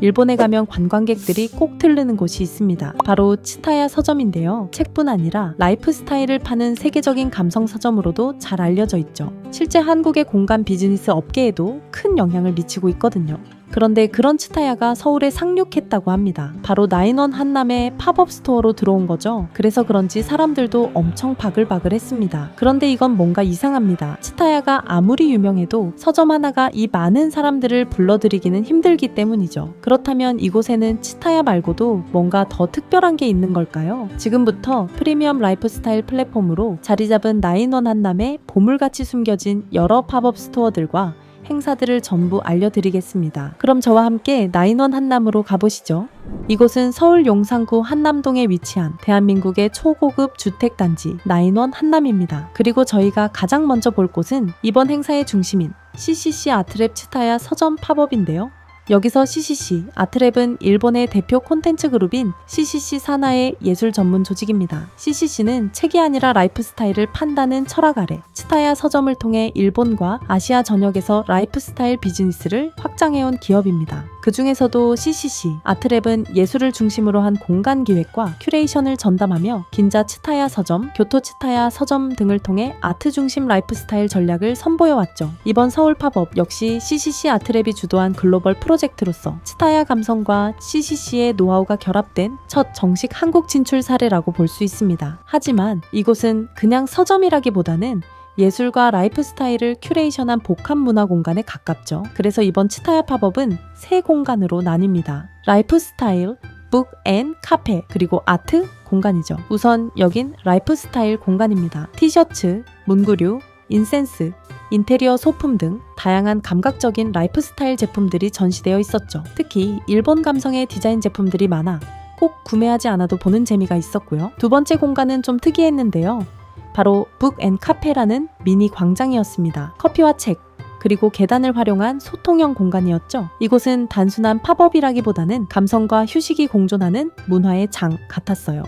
일본에 가면 관광객들이 꼭 들르는 곳이 있습니다. 바로 치타야 서점인데요. 책뿐 아니라 라이프 스타일을 파는 세계적인 감성 서점으로도 잘 알려져 있죠. 실제 한국의 공간 비즈니스 업계에도 큰 영향을 미치고 있거든요. 그런데 그런 치 타야가 서울에 상륙했다고 합니다. 바로 나인원 한남의 팝업 스토어로 들어온 거죠. 그래서 그런지 사람들도 엄청 바글바글 했습니다. 그런데 이건 뭔가 이상합니다. 치타야가 아무리 유명해도 서점 하나가 이 많은 사람들을 불러들이기는 힘들기 때문이죠. 그렇다면 이곳에는 치타야 말고도 뭔가 더 특별한 게 있는 걸까요? 지금부터 프리미엄 라이프 스타일 플랫폼으로 자리 잡은 나인원 한남의 보물같이 숨겨진 여러 팝업 스토어들과 행사들을 전부 알려드리겠습니다. 그럼 저와 함께 나인원 한남으로 가보시죠. 이곳은 서울 용산구 한남동에 위치한 대한민국의 초고급 주택단지 나인원 한남입니다. 그리고 저희가 가장 먼저 볼 곳은 이번 행사의 중심인 CCC 아트랩 치타야 서점 팝업인데요. 여기서 CCC, 아트랩은 일본의 대표 콘텐츠 그룹인 CCC 산하의 예술 전문 조직입니다. CCC는 책이 아니라 라이프 스타일을 판다는 철학 아래 치타야 서점을 통해 일본과 아시아 전역에서 라이프 스타일 비즈니스를 확장해온 기업입니다. 그 중에서도 CCC, 아트랩은 예술을 중심으로 한 공간 기획과 큐레이션을 전담하며 긴자 치타야 서점, 교토 치타야 서점 등을 통해 아트 중심 라이프 스타일 전략을 선보여왔죠. 이번 서울 팝업 역시 CCC 아트랩이 주도한 글로벌 프로젝트로서 치타야 감성과 CCC의 노하우가 결합된 첫 정식 한국 진출 사례라고 볼 수 있습니다. 하지만 이곳은 그냥 서점이라기보다는 예술과 라이프 스타일을 큐레이션한 복합 문화 공간에 가깝죠. 그래서 이번 치타야 팝업은 세 공간으로 나뉩니다. 라이프 스타일, 북 앤 카페, 그리고 아트 공간이죠. 우선 여긴 라이프 스타일 공간입니다. 티셔츠, 문구류, 인센스, 인테리어 소품 등 다양한 감각적인 라이프 스타일 제품들이 전시되어 있었죠. 특히 일본 감성의 디자인 제품들이 많아 꼭 구매하지 않아도 보는 재미가 있었고요. 두 번째 공간은 좀 특이했는데요. 바로 북앤 카페라는 미니 광장이었습니다. 커피와 책, 그리고 계단을 활용한 소통형 공간이었죠. 이곳은 단순한 팝업이라기보다는 감성과 휴식이 공존하는 문화의 장 같았어요.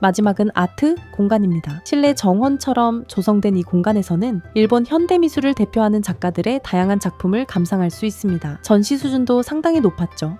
마지막은 아트 공간입니다. 실내 정원처럼 조성된 이 공간에서는 일본 현대미술을 대표하는 작가들의 다양한 작품을 감상할 수 있습니다. 전시 수준도 상당히 높았죠.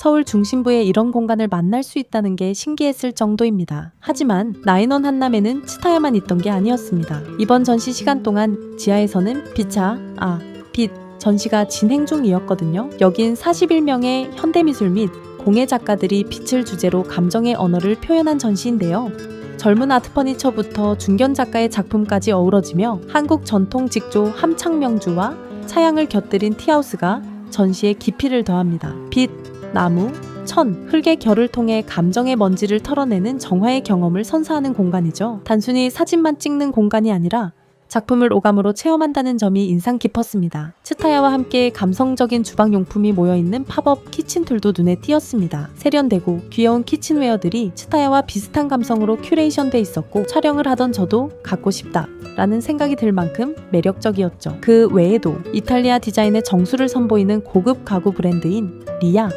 서울 중심부에 이런 공간을 만날 수 있다는 게 신기했을 정도입니다. 하지만 나인원 한남에는 치타야만 있던 게 아니었습니다. 이번 전시 시간 동안 지하에서는 빛차, 아, 빛 전시가 진행 중이었거든요. 여긴 41명의 현대미술 및 공예 작가들이 빛을 주제로 감정의 언어를 표현한 전시인데요. 젊은 아트 퍼니처부터 중견 작가의 작품까지 어우러지며 한국 전통 직조 함창명주와 차양을 곁들인 티하우스가 전시에 깊이를 더합니다. 빛, 나무, 천, 흙의 결을 통해 감정의 먼지를 털어내는 정화의 경험을 선사하는 공간이죠. 단순히 사진만 찍는 공간이 아니라 작품을 오감으로 체험한다는 점이 인상 깊었습니다. 치타야와 함께 감성적인 주방용품이 모여있는 팝업 키친툴도 눈에 띄었습니다. 세련되고 귀여운 키친웨어들이 치타야와 비슷한 감성으로 큐레이션돼 있었고 촬영을 하던 저도 갖고 싶다 라는 생각이 들 만큼 매력적이었죠. 그 외에도 이탈리아 디자인의 정수를 선보이는 고급 가구 브랜드인 리아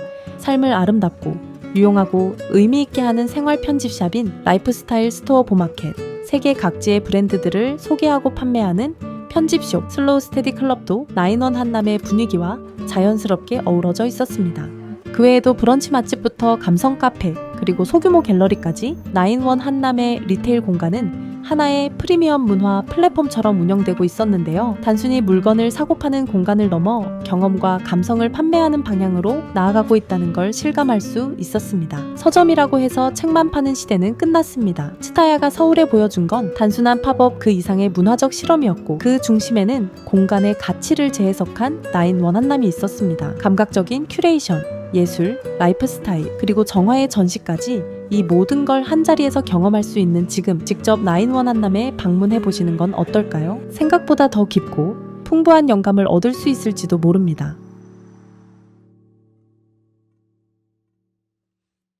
삶을 아름답고 유용하고 의미 있게 하는 생활 편집샵인 라이프스타일 스토어 보마켓 세계 각지의 브랜드들을 소개하고 판매하는 편집숍 슬로우 스테디 클럽도 나인원 한남의 분위기와 자연스럽게 어우러져 있었습니다. 그 외에도 브런치 맛집부터 감성 카페, 그리고 소규모 갤러리까지 나인원 한남의 리테일 공간은 하나의 프리미엄 문화 플랫폼처럼 운영되고 있었는데요. 단순히 물건을 사고 파는 공간을 넘어 경험과 감성을 판매하는 방향으로 나아가고 있다는 걸 실감할 수 있었습니다. 서점이라고 해서 책만 파는 시대는 끝났습니다. 치타야가 서울에 보여준 건 단순한 팝업 그 이상의 문화적 실험이었고 그 중심에는 공간의 가치를 재해석한 나인 원한남이 있었습니다. 감각적인 큐레이션, 예술, 라이프 스타일, 그리고 정화의 전시까지 이 모든 걸 한자리에서 경험할 수 있는 지금 직접 나인원 한남에 방문해 보시는 건 어떨까요? 생각보다 더 깊고 풍부한 영감을 얻을 수 있을지도 모릅니다.